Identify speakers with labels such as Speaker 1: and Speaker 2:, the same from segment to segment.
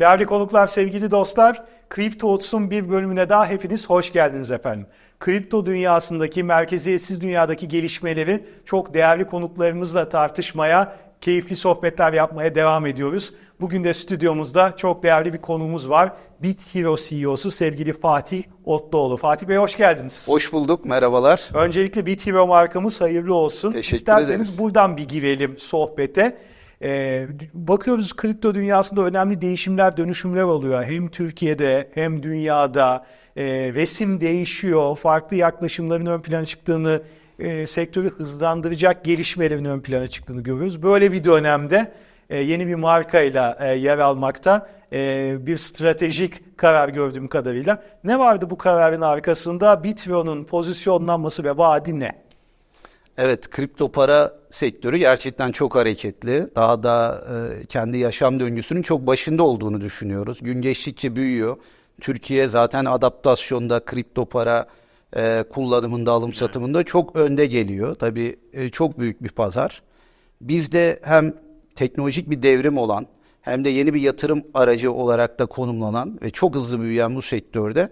Speaker 1: Değerli konuklar, sevgili dostlar, Kripto Ots'un bir bölümüne daha hepiniz hoş geldiniz efendim. Kripto dünyasındaki, merkeziyetsiz dünyadaki gelişmeleri çok değerli konuklarımızla tartışmaya, keyifli sohbetler yapmaya devam ediyoruz. Bugün de stüdyomuzda çok değerli bir konuğumuz var. Bit Hero CEO'su sevgili Fatih Otluoğlu. Fatih Bey hoş geldiniz.
Speaker 2: Hoş bulduk, merhabalar.
Speaker 1: Öncelikle Bit Hero markamız hayırlı olsun.
Speaker 2: Teşekkür
Speaker 1: İsterseniz
Speaker 2: ederiz.
Speaker 1: buradan bir girelim sohbete. Ee, bakıyoruz kripto dünyasında önemli değişimler, dönüşümler oluyor. Hem Türkiye'de hem dünyada e, resim değişiyor. Farklı yaklaşımların ön plana çıktığını, e, sektörü hızlandıracak gelişmelerin ön plana çıktığını görüyoruz. Böyle bir dönemde e, yeni bir markayla e, yer almakta e, bir stratejik karar gördüğüm kadarıyla. Ne vardı bu kararın arkasında? Bitron'un pozisyonlanması ve vaadi ne?
Speaker 2: Evet, kripto para sektörü gerçekten çok hareketli. Daha da e, kendi yaşam döngüsünün çok başında olduğunu düşünüyoruz. Gün geçtikçe büyüyor. Türkiye zaten adaptasyonda, kripto para e, kullanımında, alım satımında çok önde geliyor. Tabii e, çok büyük bir pazar. Bizde hem teknolojik bir devrim olan hem de yeni bir yatırım aracı olarak da konumlanan ve çok hızlı büyüyen bu sektörde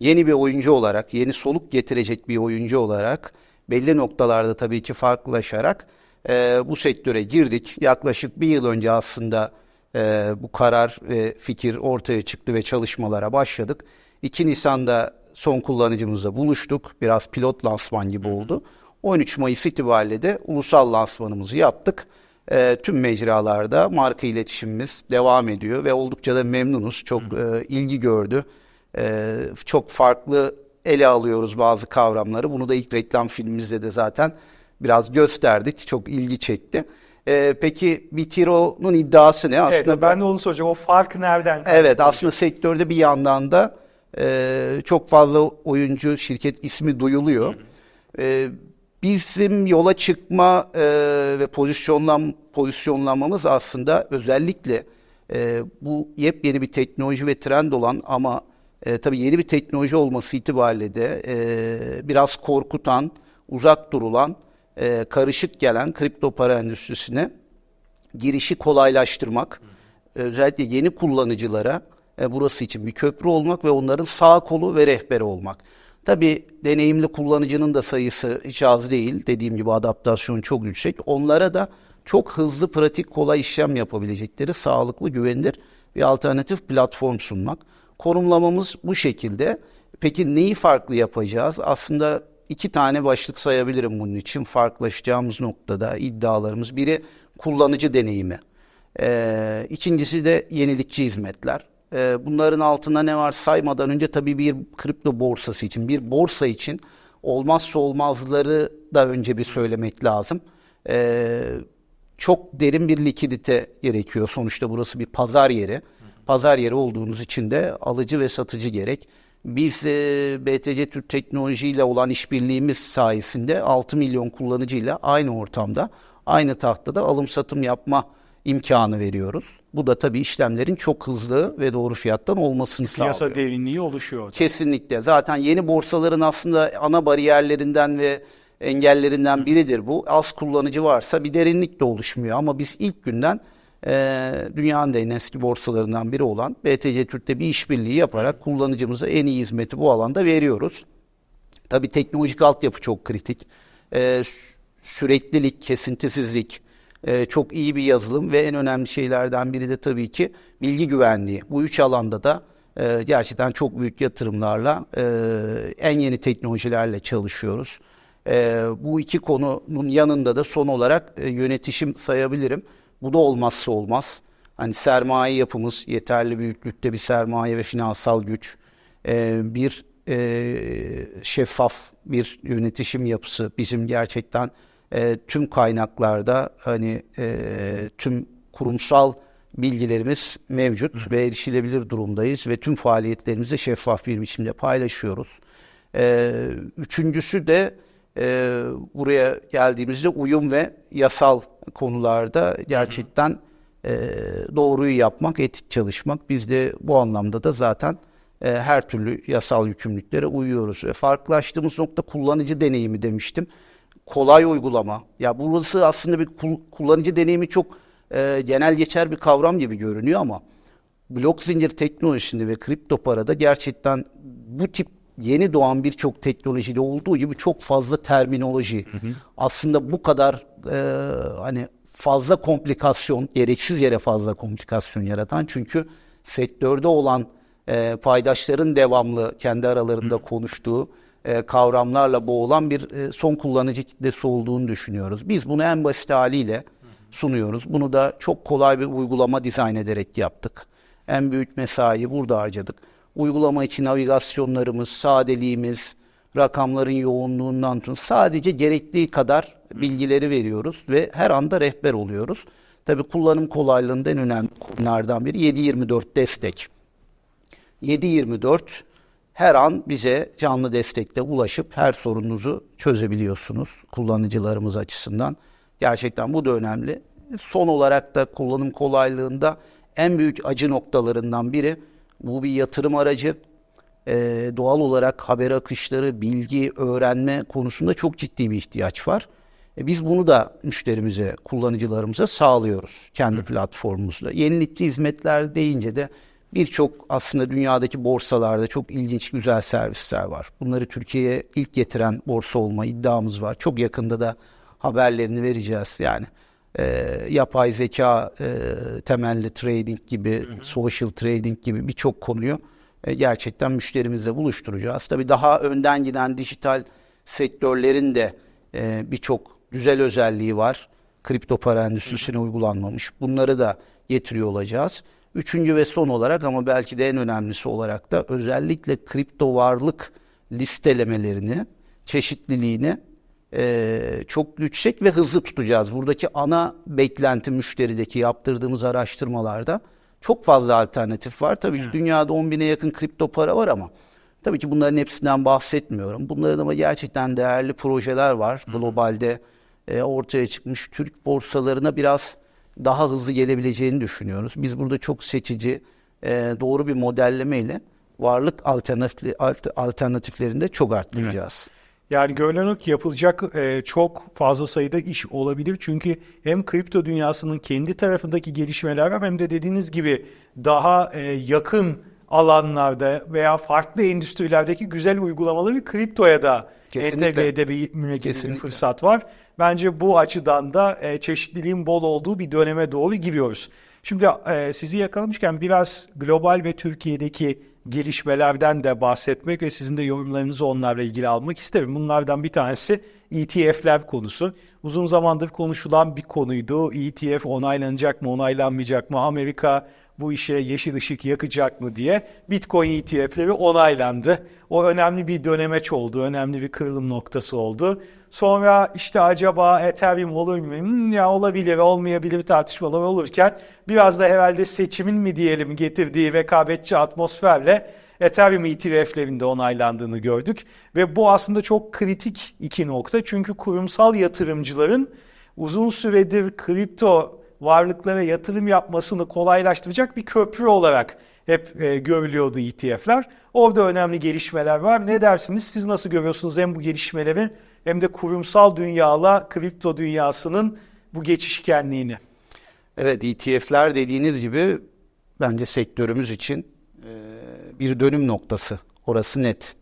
Speaker 2: yeni bir oyuncu olarak, yeni soluk getirecek bir oyuncu olarak belli noktalarda tabii ki farklılaşarak e, bu sektöre girdik. Yaklaşık bir yıl önce aslında e, bu karar ve fikir ortaya çıktı ve çalışmalara başladık. 2 Nisan'da son kullanıcımızla buluştuk. Biraz pilot lansman gibi oldu. 13 Mayıs itibariyle de ulusal lansmanımızı yaptık. E, tüm mecralarda marka iletişimimiz devam ediyor ve oldukça da memnunuz. Çok e, ilgi gördü. E, çok farklı ele alıyoruz bazı kavramları. Bunu da ilk reklam filmimizde de zaten biraz gösterdik. Çok ilgi çekti. E, peki Bitiro'nun iddiası ne? Aslında
Speaker 1: evet, ben de onu soracağım. O fark nereden?
Speaker 2: Evet aslında sektörde bir yandan da e, çok fazla oyuncu şirket ismi duyuluyor. E, bizim yola çıkma e, ve pozisyonlan pozisyonlanmamız aslında özellikle e, bu yepyeni bir teknoloji ve trend olan ama e, tabii yeni bir teknoloji olması itibariyle de e, biraz korkutan, uzak durulan, e, karışık gelen kripto para endüstrisine girişi kolaylaştırmak, özellikle yeni kullanıcılara e, burası için bir köprü olmak ve onların sağ kolu ve rehberi olmak. Tabii deneyimli kullanıcının da sayısı hiç az değil. Dediğim gibi adaptasyon çok yüksek. Onlara da çok hızlı, pratik, kolay işlem yapabilecekleri sağlıklı, güvenilir bir alternatif platform sunmak. Konumlamamız bu şekilde. Peki neyi farklı yapacağız? Aslında iki tane başlık sayabilirim bunun için. Farklılaşacağımız noktada iddialarımız. Biri kullanıcı deneyimi. Ee, ikincisi de yenilikçi hizmetler. Ee, bunların altında ne var saymadan önce tabii bir kripto borsası için, bir borsa için olmazsa olmazları da önce bir söylemek lazım. Ee, çok derin bir likidite gerekiyor. Sonuçta burası bir pazar yeri. Pazar yeri olduğunuz için de alıcı ve satıcı gerek. Biz e, BTC Türk Teknoloji ile olan işbirliğimiz sayesinde 6 milyon kullanıcıyla aynı ortamda, aynı tahtada alım satım yapma imkanı veriyoruz. Bu da tabii işlemlerin çok hızlı ve doğru fiyattan olmasını
Speaker 1: Piyasa
Speaker 2: sağlıyor.
Speaker 1: derinliği oluşuyor.
Speaker 2: Kesinlikle. Zaten yeni borsaların aslında ana bariyerlerinden ve engellerinden biridir bu. Az kullanıcı varsa bir derinlik de oluşmuyor. Ama biz ilk günden e, dünyanın en eski borsalarından biri olan BTC Türk'te bir işbirliği yaparak kullanıcımıza en iyi hizmeti bu alanda veriyoruz. Tabii teknolojik altyapı çok kritik. E, sü- süreklilik, kesintisizlik, e, çok iyi bir yazılım ve en önemli şeylerden biri de tabii ki bilgi güvenliği. Bu üç alanda da e, gerçekten çok büyük yatırımlarla, e, en yeni teknolojilerle çalışıyoruz. E, bu iki konunun yanında da son olarak e, yönetişim sayabilirim. Bu da olmazsa olmaz. Hani sermaye yapımız, yeterli büyüklükte bir sermaye ve finansal güç, e, bir e, şeffaf bir yönetişim yapısı bizim gerçekten e, tüm kaynaklarda hani e, tüm kurumsal bilgilerimiz mevcut ve erişilebilir durumdayız ve tüm faaliyetlerimizi şeffaf bir biçimde paylaşıyoruz. E, üçüncüsü de e, buraya geldiğimizde uyum ve yasal konularda gerçekten e, doğruyu yapmak, etik çalışmak. Biz de bu anlamda da zaten e, her türlü yasal yükümlülüklere uyuyoruz. E, farklılaştığımız nokta kullanıcı deneyimi demiştim. Kolay uygulama. Ya burası aslında bir kul- kullanıcı deneyimi çok e, genel geçer bir kavram gibi görünüyor ama blok zincir teknolojisinde ve kripto parada gerçekten bu tip yeni doğan birçok teknolojide olduğu gibi çok fazla terminoloji aslında bu kadar e, hani fazla komplikasyon gereksiz yere fazla komplikasyon yaratan çünkü sektörde olan e, paydaşların devamlı kendi aralarında konuştuğu e, kavramlarla boğulan bir e, son kullanıcı kitlesi olduğunu düşünüyoruz. Biz bunu en basit haliyle sunuyoruz. Bunu da çok kolay bir uygulama dizayn ederek yaptık. En büyük mesaiyi burada harcadık. Uygulama için navigasyonlarımız, sadeliğimiz, rakamların yoğunluğundan tutun sadece gerektiği kadar bilgileri veriyoruz ve her anda rehber oluyoruz. Tabii kullanım kolaylığında en önemli konulardan biri 7/24 destek. 7/24 her an bize canlı destekte ulaşıp her sorununuzu çözebiliyorsunuz kullanıcılarımız açısından. Gerçekten bu da önemli. Son olarak da kullanım kolaylığında en büyük acı noktalarından biri bu bir yatırım aracı. Ee, doğal olarak haber akışları, bilgi, öğrenme konusunda çok ciddi bir ihtiyaç var. E, biz bunu da müşterimize, kullanıcılarımıza sağlıyoruz kendi platformumuzda. Yenilikçi hizmetler deyince de birçok aslında dünyadaki borsalarda çok ilginç güzel servisler var. Bunları Türkiye'ye ilk getiren borsa olma iddiamız var. Çok yakında da haberlerini vereceğiz yani. E, yapay zeka e, temelli trading gibi, social trading gibi birçok konuyu e, gerçekten müşterimizle buluşturacağız. Tabii daha önden giden dijital sektörlerin de e, birçok güzel özelliği var. Kripto para endüstrisine uygulanmamış. Bunları da getiriyor olacağız. Üçüncü ve son olarak ama belki de en önemlisi olarak da özellikle kripto varlık listelemelerini, çeşitliliğini e, çok yüksek ve hızlı tutacağız. Buradaki ana beklenti müşterideki yaptırdığımız araştırmalarda çok fazla alternatif var. Tabii ki dünyada 10 bine yakın kripto para var ama tabii ki bunların hepsinden bahsetmiyorum. Bunların ama gerçekten değerli projeler var. Globalde e, ortaya çıkmış Türk borsalarına biraz daha hızlı gelebileceğini düşünüyoruz. Biz burada çok seçici, e, doğru bir modelleme ile varlık alternatifli, alt- alternatiflerini de çok arttıracağız.
Speaker 1: Yani görünen ki yapılacak e, çok fazla sayıda iş olabilir. Çünkü hem kripto dünyasının kendi tarafındaki gelişmeler var hem de dediğiniz gibi daha e, yakın alanlarda veya farklı endüstrilerdeki güzel uygulamaları kriptoya da
Speaker 2: Kesinlikle.
Speaker 1: entegre edebilme gibi bir fırsat var. Bence bu açıdan da e, çeşitliliğin bol olduğu bir döneme doğru giriyoruz. Şimdi e, sizi yakalamışken biraz global ve Türkiye'deki gelişmelerden de bahsetmek ve sizin de yorumlarınızı onlarla ilgili almak isterim. Bunlardan bir tanesi ETF'ler konusu. Uzun zamandır konuşulan bir konuydu. ETF onaylanacak mı, onaylanmayacak mı? Amerika bu işe yeşil ışık yakacak mı diye Bitcoin ETF'leri onaylandı. O önemli bir dönemeç oldu, önemli bir kırılım noktası oldu. Sonra işte acaba Ethereum olur mu? Hmm, ya olabilir, olmayabilir tartışmalar olurken biraz da herhalde seçimin mi diyelim getirdiği rekabetçi atmosferle Ethereum ETF'lerin de onaylandığını gördük. Ve bu aslında çok kritik iki nokta. Çünkü kurumsal yatırımcıların uzun süredir kripto varlıklara yatırım yapmasını kolaylaştıracak bir köprü olarak hep e, görülüyordu ETF'ler. Orada önemli gelişmeler var. Ne dersiniz? Siz nasıl görüyorsunuz hem bu gelişmeleri hem de kurumsal dünyayla kripto dünyasının bu geçişkenliğini?
Speaker 2: Evet ETF'ler dediğiniz gibi bence sektörümüz için e, bir dönüm noktası. Orası net.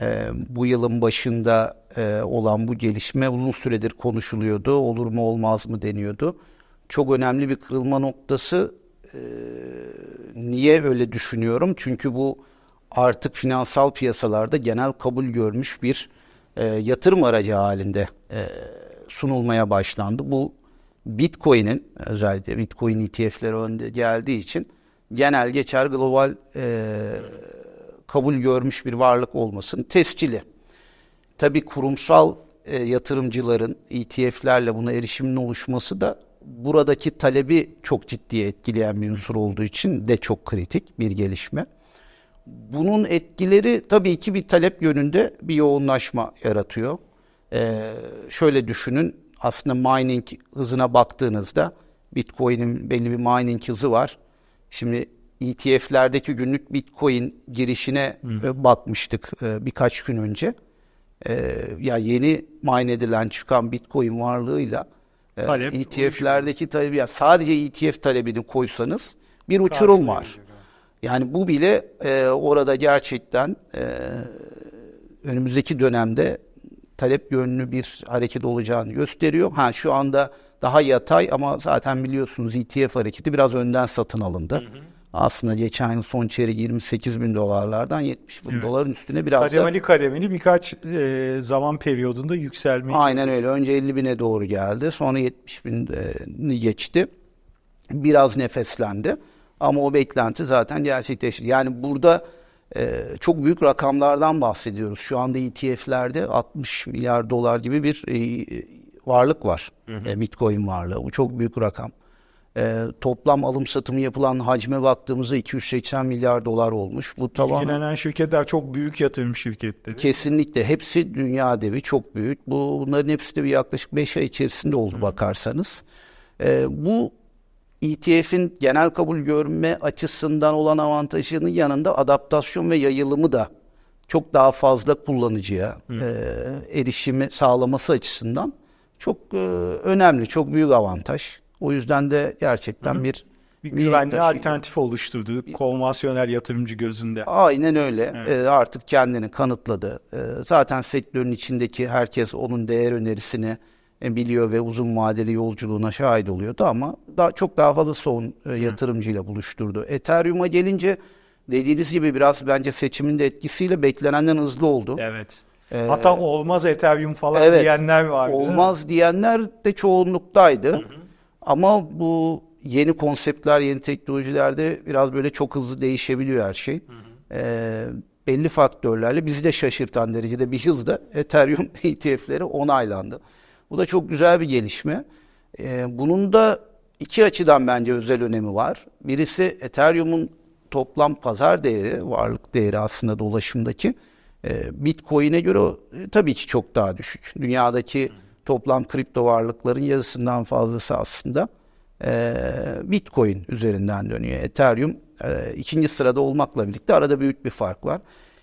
Speaker 2: E, bu yılın başında e, olan bu gelişme uzun süredir konuşuluyordu. Olur mu olmaz mı deniyordu. Çok önemli bir kırılma noktası. E, niye öyle düşünüyorum? Çünkü bu artık finansal piyasalarda genel kabul görmüş bir e, yatırım aracı halinde e, sunulmaya başlandı. Bu Bitcoin'in özellikle Bitcoin ETF'leri önde geldiği için genel geçer global e, kabul görmüş bir varlık olmasının tescili. Tabii kurumsal e, yatırımcıların ETF'lerle buna erişimin oluşması da buradaki talebi çok ciddi etkileyen bir unsur olduğu için de çok kritik bir gelişme. Bunun etkileri tabii ki bir talep yönünde bir yoğunlaşma yaratıyor. Ee, şöyle düşünün aslında mining hızına baktığınızda Bitcoin'in belli bir mining hızı var. Şimdi ETF'lerdeki günlük Bitcoin girişine e, bakmıştık e, birkaç gün önce. E, ya yeni mine edilen çıkan Bitcoin varlığıyla
Speaker 1: Talep
Speaker 2: ETF'lerdeki talebi ya sadece ETF talebini koysanız bir uçurum var. Yani bu bile e, orada gerçekten e, önümüzdeki dönemde talep yönlü bir hareket olacağını gösteriyor. Ha şu anda daha yatay ama zaten biliyorsunuz ETF hareketi biraz önden satın alındı. Aslında geçen yıl son çeyrek 28 bin dolarlardan 70 bin
Speaker 1: Evet.
Speaker 2: doların üstüne biraz da
Speaker 1: Kademeli kademeli birkaç e, zaman periyodunda yükselme.
Speaker 2: Aynen öyle. Önce 50 bine doğru geldi. Sonra 70 bini geçti. Biraz nefeslendi. Ama o beklenti zaten gerçekleşti. Yani burada e, çok büyük rakamlardan bahsediyoruz. Şu anda ETF'lerde 60 milyar dolar gibi bir e, varlık var. E, Bitcoin varlığı. Bu çok büyük rakam. E, toplam alım satımı yapılan hacme baktığımızda 280 milyar dolar olmuş. Bu tamamen
Speaker 1: İlgilenen şirketler çok büyük yatırım şirketleri.
Speaker 2: Kesinlikle hepsi dünya devi çok büyük. Bu bunların hepsi de bir yaklaşık 5 ay içerisinde oldu bakarsanız. Ee, bu ETF'in genel kabul görme açısından olan avantajının yanında adaptasyon ve yayılımı da çok daha fazla kullanıcıya e, erişimi sağlaması açısından çok e, önemli, çok büyük avantaj. O yüzden de gerçekten bir
Speaker 1: bir güvenli
Speaker 2: taşıyor.
Speaker 1: alternatif oluşturdu konvansiyonel yatırımcı gözünde.
Speaker 2: Aynen öyle. Ee, artık kendini kanıtladı. Ee, zaten sektörün içindeki herkes onun değer önerisini e, biliyor ve uzun vadeli yolculuğuna şahit oluyordu ama daha çok daha fazla son e, yatırımcıyla buluşturdu. Ethereum'a gelince dediğiniz gibi biraz bence seçimin de etkisiyle beklenenden hızlı oldu.
Speaker 1: Evet. Hatta olmaz Ethereum falan
Speaker 2: Evet.
Speaker 1: diyenler vardı.
Speaker 2: Olmaz diyenler de çoğunluktaydı. Ama bu yeni konseptler, yeni teknolojilerde biraz böyle çok hızlı değişebiliyor her şey. Ee, belli faktörlerle bizi de şaşırtan derecede bir hızla Ethereum ETF'leri onaylandı. Bu da çok güzel bir gelişme. Ee, bunun da iki açıdan bence özel önemi var. Birisi Ethereum'un toplam pazar değeri, varlık değeri aslında dolaşımdaki e, Bitcoin'e göre e, tabii ki çok daha düşük. Dünyadaki toplam kripto varlıkların yarısından fazlası aslında e, Bitcoin üzerinden dönüyor. Ethereum e, ikinci sırada olmakla birlikte arada büyük bir fark var.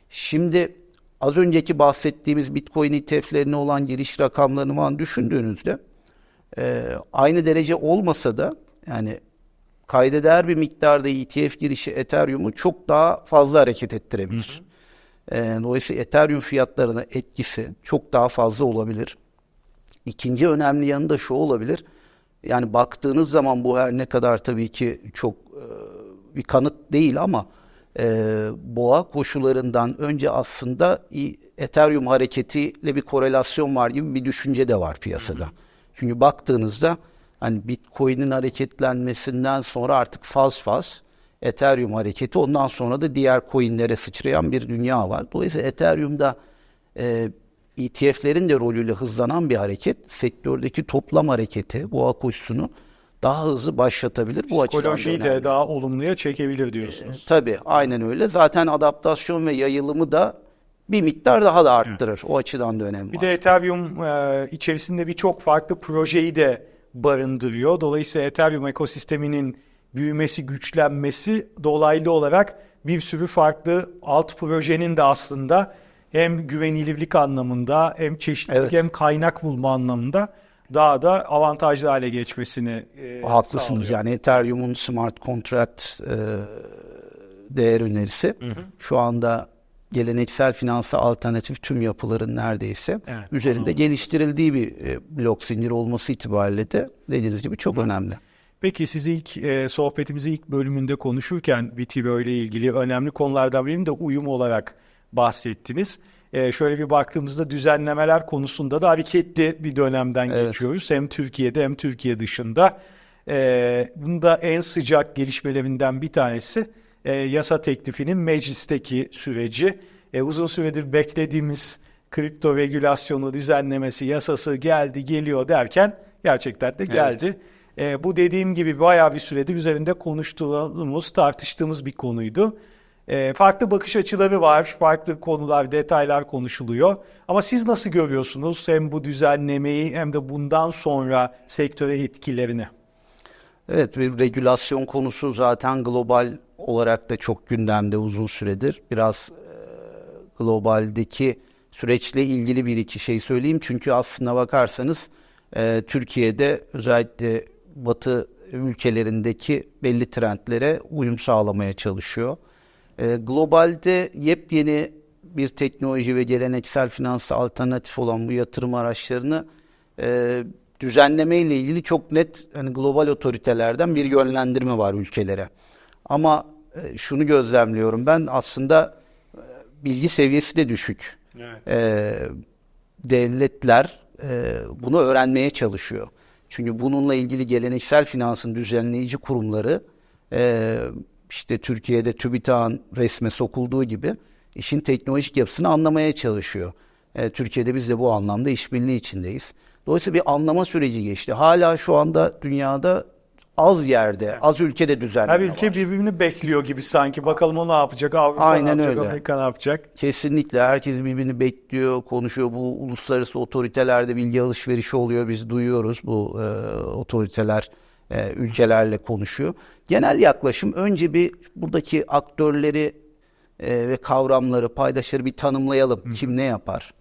Speaker 2: Şimdi az önceki bahsettiğimiz Bitcoin ETF'lerine olan giriş rakamlarını falan düşündüğünüzde e, aynı derece olmasa da yani kayda değer bir miktarda ETF girişi Ethereum'u çok daha fazla hareket ettirebilir. E, dolayısıyla Ethereum fiyatlarına etkisi çok daha fazla olabilir. İkinci önemli yanı da şu olabilir. Yani baktığınız zaman bu her ne kadar tabii ki çok e, bir kanıt değil ama e, boğa koşularından önce aslında Ethereum hareketiyle bir korelasyon var gibi bir düşünce de var piyasada. Çünkü baktığınızda hani Bitcoin'in hareketlenmesinden sonra artık faz faz Ethereum hareketi ondan sonra da diğer coinlere sıçrayan bir dünya var. Dolayısıyla Ethereum'da e, ETF'lerin de rolüyle hızlanan bir hareket sektördeki toplam hareketi, boğa koşusunu daha hızlı başlatabilir. Bu
Speaker 1: Psikolojiyi
Speaker 2: önemli.
Speaker 1: de daha olumluya çekebilir diyorsunuz.
Speaker 2: Tabii aynen öyle. Zaten adaptasyon ve yayılımı da bir miktar daha da arttırır. O açıdan da önemli.
Speaker 1: Bir de Ethereum e, içerisinde birçok farklı projeyi de barındırıyor. Dolayısıyla Ethereum ekosisteminin büyümesi, güçlenmesi dolaylı olarak bir sürü farklı alt projenin de aslında hem güvenilirlik anlamında hem çeşitlilik
Speaker 2: Evet.
Speaker 1: hem kaynak bulma anlamında daha da avantajlı hale geçmesini e,
Speaker 2: Haklısınız
Speaker 1: sağlıyor.
Speaker 2: yani Ethereum'un smart contract e, değer önerisi şu anda geleneksel finansal alternatif tüm yapıların neredeyse
Speaker 1: Evet.
Speaker 2: üzerinde geliştirildiği bir e, blok zinciri olması itibariyle de dediğiniz gibi çok önemli.
Speaker 1: Peki sizi ilk e, sohbetimizi ilk bölümünde konuşurken Vitiro ile ilgili önemli konulardan birinin de uyum olarak bahsettiniz. E, şöyle bir baktığımızda düzenlemeler konusunda da hareketli bir dönemden
Speaker 2: Evet.
Speaker 1: geçiyoruz. Hem Türkiye'de hem Türkiye dışında. E, bunda en sıcak gelişmelerinden bir tanesi e, yasa teklifinin meclisteki süreci. E, uzun süredir beklediğimiz kripto regülasyonu düzenlemesi yasası geldi geliyor derken gerçekten de geldi. E, bu dediğim gibi bayağı bir süredir üzerinde konuştuğumuz, tartıştığımız bir konuydu. E, farklı bakış açıları var, farklı konular, detaylar konuşuluyor. Ama siz nasıl görüyorsunuz hem bu düzenlemeyi hem de bundan sonra sektöre etkilerini?
Speaker 2: Evet bir regülasyon konusu zaten global olarak da çok gündemde uzun süredir. Biraz e, globaldeki süreçle ilgili bir iki şey söyleyeyim. Çünkü aslına bakarsanız e, Türkiye'de özellikle Batı ülkelerindeki belli trendlere uyum sağlamaya çalışıyor. E, globalde yepyeni bir teknoloji ve geleneksel finans alternatif olan bu yatırım araçlarını e, düzenleme ile ilgili çok net hani global otoritelerden bir yönlendirme var ülkelere. Ama e, şunu gözlemliyorum ben aslında e, bilgi seviyesi de düşük.
Speaker 1: Evet.
Speaker 2: E, devletler e, bunu öğrenmeye çalışıyor. Çünkü bununla ilgili geleneksel finansın düzenleyici kurumları e, işte Türkiye'de TÜBİTAK'ın resme sokulduğu gibi işin teknolojik yapısını anlamaya çalışıyor. E, Türkiye'de biz de bu anlamda işbirliği içindeyiz. Dolayısıyla bir anlama süreci geçti. Hala şu anda dünyada az yerde, az ülkede düzenleme
Speaker 1: Her ülke
Speaker 2: var.
Speaker 1: birbirini bekliyor gibi sanki. Bakalım o ne yapacak, Avrupa
Speaker 2: Aynen
Speaker 1: ne yapacak,
Speaker 2: öyle.
Speaker 1: Amerika ne yapacak.
Speaker 2: Kesinlikle herkes birbirini bekliyor, konuşuyor. Bu uluslararası otoritelerde bilgi alışverişi oluyor. Biz duyuyoruz bu e, otoriteler e, ülkelerle konuşuyor. Genel yaklaşım önce bir buradaki aktörleri e, ve kavramları, paydaşları bir tanımlayalım. Kim ne yapar?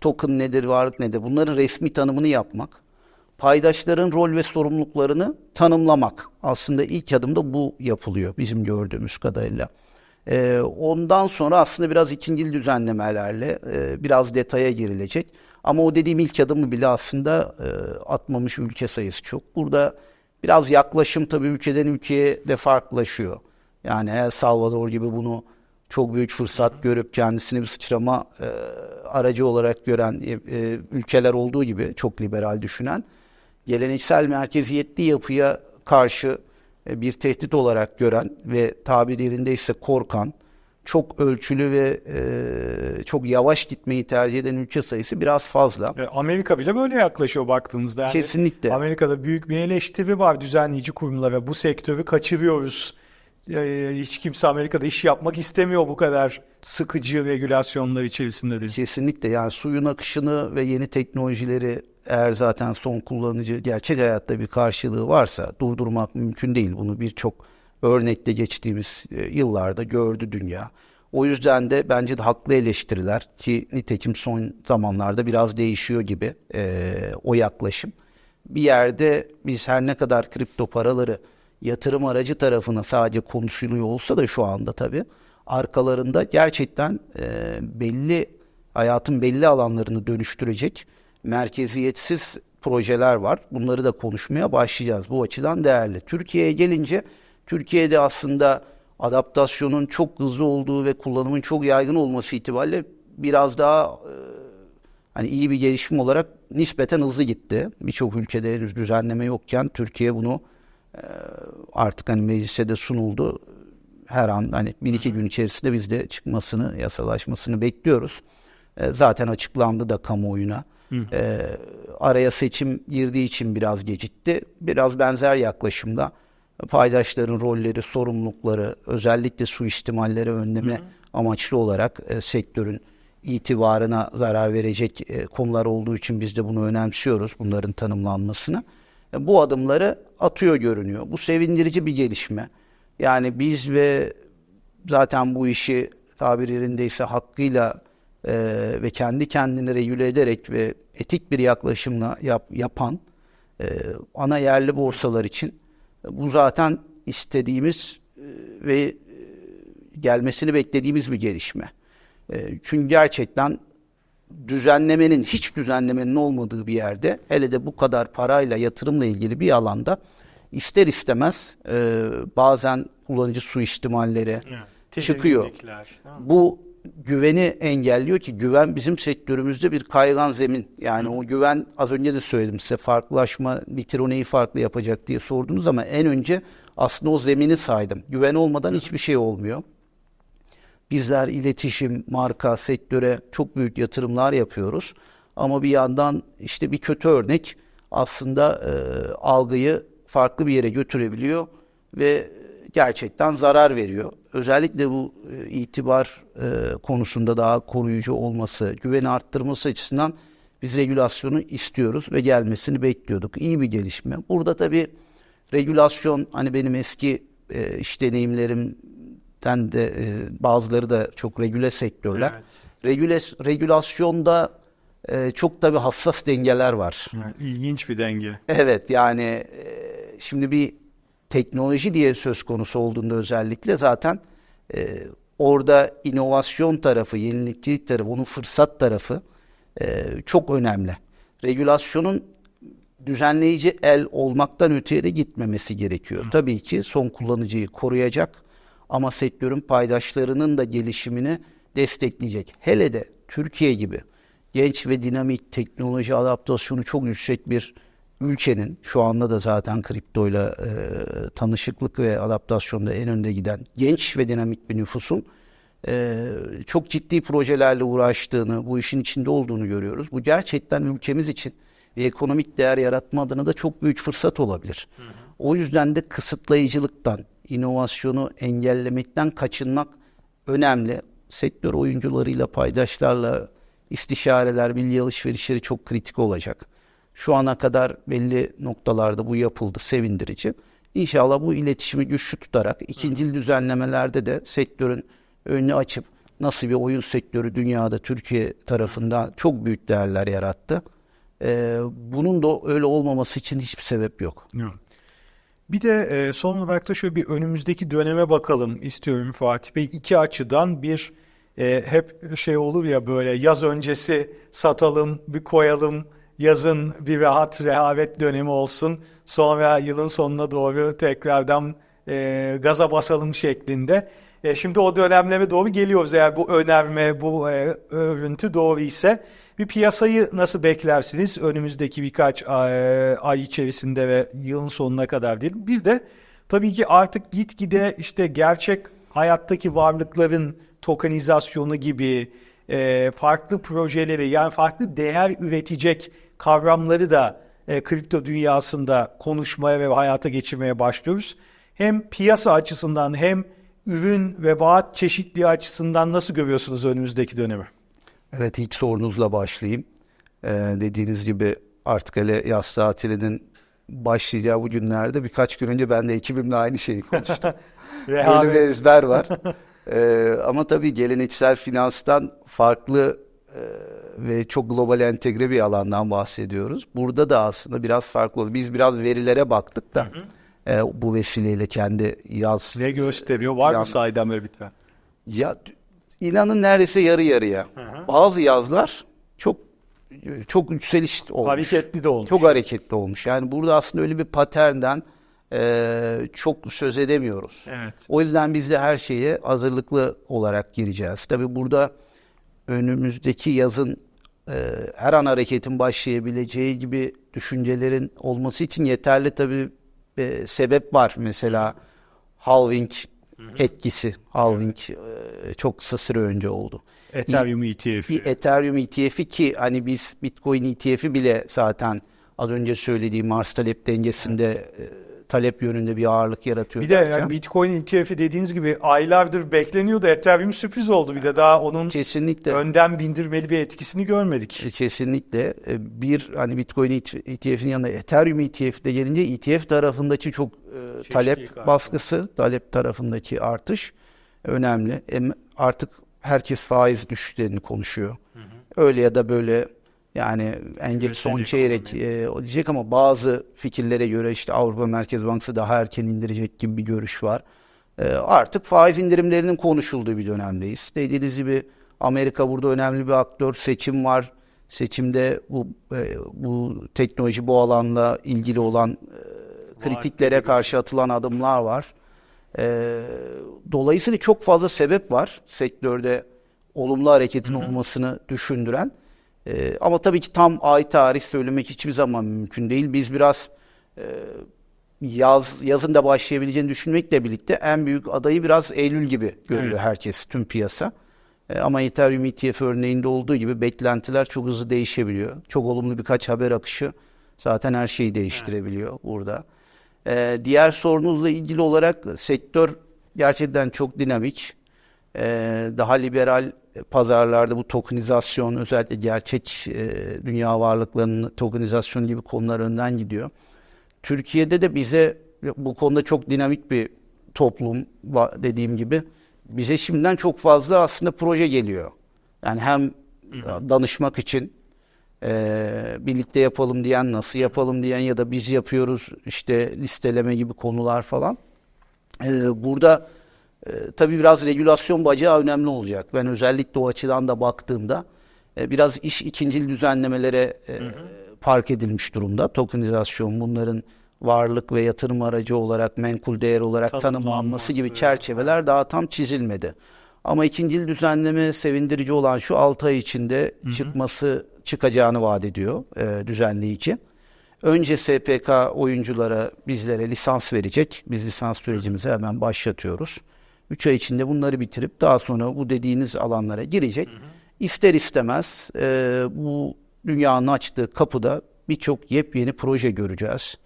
Speaker 2: Token nedir, varlık nedir? Bunların resmi tanımını yapmak. Paydaşların rol ve sorumluluklarını tanımlamak. Aslında ilk adımda bu yapılıyor bizim gördüğümüz kadarıyla. Ee, ondan sonra aslında biraz ikincil düzenlemelerle e, biraz detaya girilecek. Ama o dediğim ilk adımı bile aslında e, atmamış ülke sayısı çok. Burada biraz yaklaşım tabii ülkeden ülkeye de farklılaşıyor. Yani El Salvador gibi bunu çok büyük fırsat görüp kendisini bir sıçrama e, aracı olarak gören e, e, ülkeler olduğu gibi çok liberal düşünen geleneksel merkeziyetli yapıya karşı e, bir tehdit olarak gören ve tabir yerindeyse korkan, çok ölçülü ve e, çok yavaş gitmeyi tercih eden ülke sayısı biraz fazla.
Speaker 1: E, Amerika bile böyle yaklaşıyor baktığınızda. Yani
Speaker 2: Kesinlikle.
Speaker 1: Amerika'da büyük bir eleştiri var düzenleyici kurumlara. Bu sektörü kaçırıyoruz. E, hiç kimse Amerika'da iş yapmak istemiyor bu kadar sıkıcı regülasyonlar içerisinde dedi.
Speaker 2: Kesinlikle yani suyun akışını ve yeni teknolojileri eğer zaten son kullanıcı gerçek hayatta bir karşılığı varsa durdurmak mümkün değil. Bunu birçok örnekte geçtiğimiz e, yıllarda gördü dünya. O yüzden de bence de haklı eleştiriler ki nitekim son zamanlarda biraz değişiyor gibi e, o yaklaşım. Bir yerde biz her ne kadar kripto paraları yatırım aracı tarafına sadece konuşuluyor olsa da şu anda tabii arkalarında gerçekten e, belli hayatın belli alanlarını dönüştürecek merkeziyetsiz projeler var. Bunları da konuşmaya başlayacağız. Bu açıdan değerli. Türkiye'ye gelince Türkiye'de aslında adaptasyonun çok hızlı olduğu ve kullanımın çok yaygın olması itibariyle biraz daha e, hani iyi bir gelişim olarak nispeten hızlı gitti. Birçok ülkede henüz düzenleme yokken Türkiye bunu e, artık hani meclise de sunuldu. Her an hani bir iki gün içerisinde biz de çıkmasını, yasalaşmasını bekliyoruz. E, zaten açıklandı da kamuoyuna. E, araya seçim girdiği için biraz gecikti. Biraz benzer yaklaşımda paydaşların rolleri, sorumlulukları, özellikle suistimalleri önleme amaçlı olarak e, sektörün itibarına zarar verecek e, konular olduğu için biz de bunu önemsiyoruz, bunların tanımlanmasını. E, bu adımları atıyor görünüyor. Bu sevindirici bir gelişme. Yani biz ve zaten bu işi tabir yerindeyse hakkıyla e, ve kendi kendini regüle ederek ve etik bir yaklaşımla yap, yapan e, ana yerli borsalar için bu zaten istediğimiz e, ve e, gelmesini beklediğimiz bir gelişme. E, çünkü gerçekten düzenlemenin, hiç düzenlemenin olmadığı bir yerde, hele de bu kadar parayla, yatırımla ilgili bir alanda ister istemez bazen kullanıcı suistimalleri çıkıyor.
Speaker 1: Değil mi?
Speaker 2: Bu güveni engelliyor ki güven bizim sektörümüzde bir kaygan zemin. Yani o güven az önce de söyledim size farklılaşma Bitiro neyi farklı yapacak diye sordunuz ama en önce aslında o zemini saydım. Güven olmadan hiçbir şey olmuyor. Bizler iletişim, marka, sektöre çok büyük yatırımlar yapıyoruz. Ama bir yandan işte bir kötü örnek aslında e, algıyı farklı bir yere götürebiliyor ve gerçekten zarar veriyor. Özellikle bu e, itibar e, konusunda daha koruyucu olması, güveni arttırması açısından biz regülasyonu istiyoruz ve gelmesini bekliyorduk. İyi bir gelişme. Burada tabii regülasyon hani benim eski e, iş deneyimlerimden de e, bazıları da çok regüle sektörler.
Speaker 1: Evet.
Speaker 2: Regüle, regülasyonda e, çok tabii hassas dengeler var.
Speaker 1: Yani İlginç bir denge.
Speaker 2: Evet yani e, şimdi bir teknoloji diye söz konusu olduğunda özellikle zaten e, orada inovasyon tarafı, yenilikçilik tarafı, onun fırsat tarafı e, çok önemli. Regülasyonun düzenleyici el olmaktan öteye de gitmemesi gerekiyor. Tabii ki son kullanıcıyı koruyacak ama sektörün paydaşlarının da gelişimini destekleyecek. Hele de Türkiye gibi genç ve dinamik teknoloji adaptasyonu çok yüksek bir ülkenin şu anda da zaten kriptoyla e, tanışıklık ve adaptasyonda en önde giden genç ve dinamik bir nüfusun e, çok ciddi projelerle uğraştığını, bu işin içinde olduğunu görüyoruz. Bu gerçekten ülkemiz için ve ekonomik değer yaratma adına da çok büyük fırsat olabilir. O yüzden de kısıtlayıcılıktan, inovasyonu engellemekten kaçınmak önemli. Sektör oyuncularıyla, paydaşlarla istişareler, bilgi alışverişleri çok kritik olacak. Şu ana kadar belli noktalarda bu yapıldı, sevindirici. İnşallah bu iletişimi güçlü tutarak ikincil düzenlemelerde de sektörün önünü açıp nasıl bir oyun sektörü dünyada Türkiye tarafından çok büyük değerler yarattı. Ee, bunun da öyle olmaması için hiçbir sebep yok.
Speaker 1: Bir de e, son olarak da şöyle bir önümüzdeki döneme bakalım istiyorum Fatih Bey. İki açıdan bir e, hep şey olur ya böyle yaz öncesi satalım bir koyalım yazın bir rahat rehavet dönemi olsun sonra yılın sonuna doğru tekrardan e, gaza basalım şeklinde. E, şimdi o dönemlere doğru geliyoruz eğer bu önerme bu e, örüntü doğru ise bir piyasayı nasıl beklersiniz önümüzdeki birkaç ay, ay içerisinde ve yılın sonuna kadar diyelim. Bir de tabii ki artık gitgide işte gerçek hayattaki varlıkların tokenizasyonu gibi e, farklı projeleri yani farklı değer üretecek kavramları da e, kripto dünyasında konuşmaya ve hayata geçirmeye başlıyoruz. Hem piyasa açısından hem ürün ve vaat çeşitliği açısından nasıl görüyorsunuz önümüzdeki dönemi?
Speaker 2: Evet ilk sorunuzla başlayayım. Ee, dediğiniz gibi artık hele yaz tatilinin başlayacağı bu günlerde birkaç gün önce ben de ekibimle aynı şeyi konuştum. Böyle bir ezber var. Ee, ama tabii geleneksel finanstan farklı e, ve çok global entegre bir alandan bahsediyoruz. Burada da aslında biraz farklı oldu. Biz biraz verilere baktık da e, bu vesileyle kendi yaz
Speaker 1: Ne gösteriyor? Var mı
Speaker 2: Yani-
Speaker 1: sahiden böyle bir
Speaker 2: ya inanın neredeyse yarı yarıya. Bazı yazlar çok çok yükseliş olmuş.
Speaker 1: Hareketli de olmuş.
Speaker 2: Çok hareketli olmuş. Yani burada aslında öyle bir paternden e, çok söz edemiyoruz.
Speaker 1: Evet.
Speaker 2: O yüzden biz de her şeye hazırlıklı olarak gireceğiz. Tabii burada önümüzdeki yazın her an hareketin başlayabileceği gibi düşüncelerin olması için yeterli tabii e, sebep var. Mesela halving etkisi. Halving e, çok kısa süre önce oldu.
Speaker 1: Ethereum ETF.
Speaker 2: Bir Ethereum ETF'i ki hani biz Bitcoin ETF'i bile zaten az önce söylediğim arz talep dengesinde e, talep yönünde bir ağırlık yaratıyor.
Speaker 1: Bir de
Speaker 2: derken-
Speaker 1: yani Bitcoin ETF'i dediğiniz gibi aylardır bekleniyordu. Ethereum sürpriz oldu. Bir de daha onun
Speaker 2: kesinlikle
Speaker 1: önden bindirmeli bir etkisini görmedik.
Speaker 2: Kesinlikle E, bir hani Bitcoin ETF'in yanında Ethereum ETF de gelince ETF tarafındaki çok e, talep
Speaker 1: arttı.
Speaker 2: baskısı, talep tarafındaki artış önemli. Em- Artık herkes faiz düşüşlerini konuşuyor. Öyle ya da böyle yani en geç son çeyrek e, o diyecek ama bazı fikirlere göre işte Avrupa Merkez Bankası daha erken indirecek gibi bir görüş var. E, artık faiz indirimlerinin konuşulduğu bir dönemdeyiz. Dediğiniz gibi Amerika burada önemli bir aktör. Seçim var. Seçimde bu e, bu teknoloji bu alanla ilgili olan e, kritiklere karşı atılan adımlar var. E, dolayısıyla çok fazla sebep var sektörde olumlu hareketin olmasını düşündüren. E, ama tabii ki tam ay tarih söylemek hiçbir zaman mümkün değil. Biz biraz e, yaz yazın da başlayabileceğini düşünmekle birlikte en büyük adayı biraz Eylül gibi görüyor
Speaker 1: Evet.
Speaker 2: herkes, tüm piyasa. E, ama Ethereum ETF örneğinde olduğu gibi beklentiler çok hızlı değişebiliyor. Çok olumlu birkaç haber akışı zaten her şeyi değiştirebiliyor burada. E, diğer sorunuzla ilgili olarak sektör gerçekten çok dinamik. E, daha liberal pazarlarda bu tokenizasyon özellikle gerçek e, dünya varlıklarının tokenizasyonu gibi konular önden gidiyor. Türkiye'de de bize bu konuda çok dinamik bir toplum dediğim gibi bize şimdiden çok fazla aslında proje geliyor. Yani hem danışmak için e, birlikte yapalım diyen, nasıl yapalım diyen ya da biz yapıyoruz işte listeleme gibi konular falan. E, burada E, tabii biraz regülasyon bacağı önemli olacak. Ben özellikle o açıdan da baktığımda e, biraz iş ikincil düzenlemelere e, park edilmiş durumda. Tokenizasyon bunların varlık ve yatırım aracı olarak menkul değer olarak
Speaker 1: Tanımlanması.
Speaker 2: tanımlanması gibi çerçeveler daha tam çizilmedi. Ama ikincil düzenleme sevindirici olan şu 6 ay içinde çıkması çıkacağını vaat ediyor e, düzenleyici. Önce SPK oyunculara bizlere lisans verecek. Biz lisans sürecimizi hemen başlatıyoruz. 3 ay içinde bunları bitirip daha sonra bu dediğiniz alanlara girecek. İster istemez e, bu dünyanın açtığı kapıda birçok yepyeni proje göreceğiz.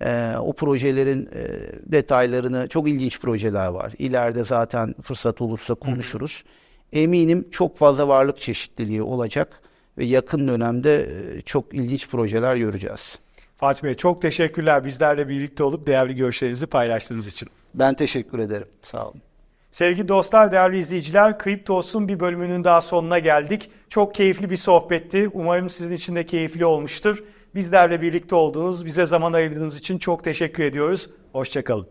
Speaker 2: E, o projelerin e, detaylarını çok ilginç projeler var. İleride zaten fırsat olursa konuşuruz. Eminim çok fazla varlık çeşitliliği olacak ve yakın dönemde e, çok ilginç projeler göreceğiz.
Speaker 1: Fatih Bey çok teşekkürler bizlerle birlikte olup değerli görüşlerinizi paylaştığınız için.
Speaker 2: Ben teşekkür ederim. Sağ olun.
Speaker 1: Sevgili dostlar, değerli izleyiciler, Kriptos'un bir bölümünün daha sonuna geldik. Çok keyifli bir sohbetti. Umarım sizin için de keyifli olmuştur. Bizlerle birlikte olduğunuz, bize zaman ayırdığınız için çok teşekkür ediyoruz. Hoşçakalın.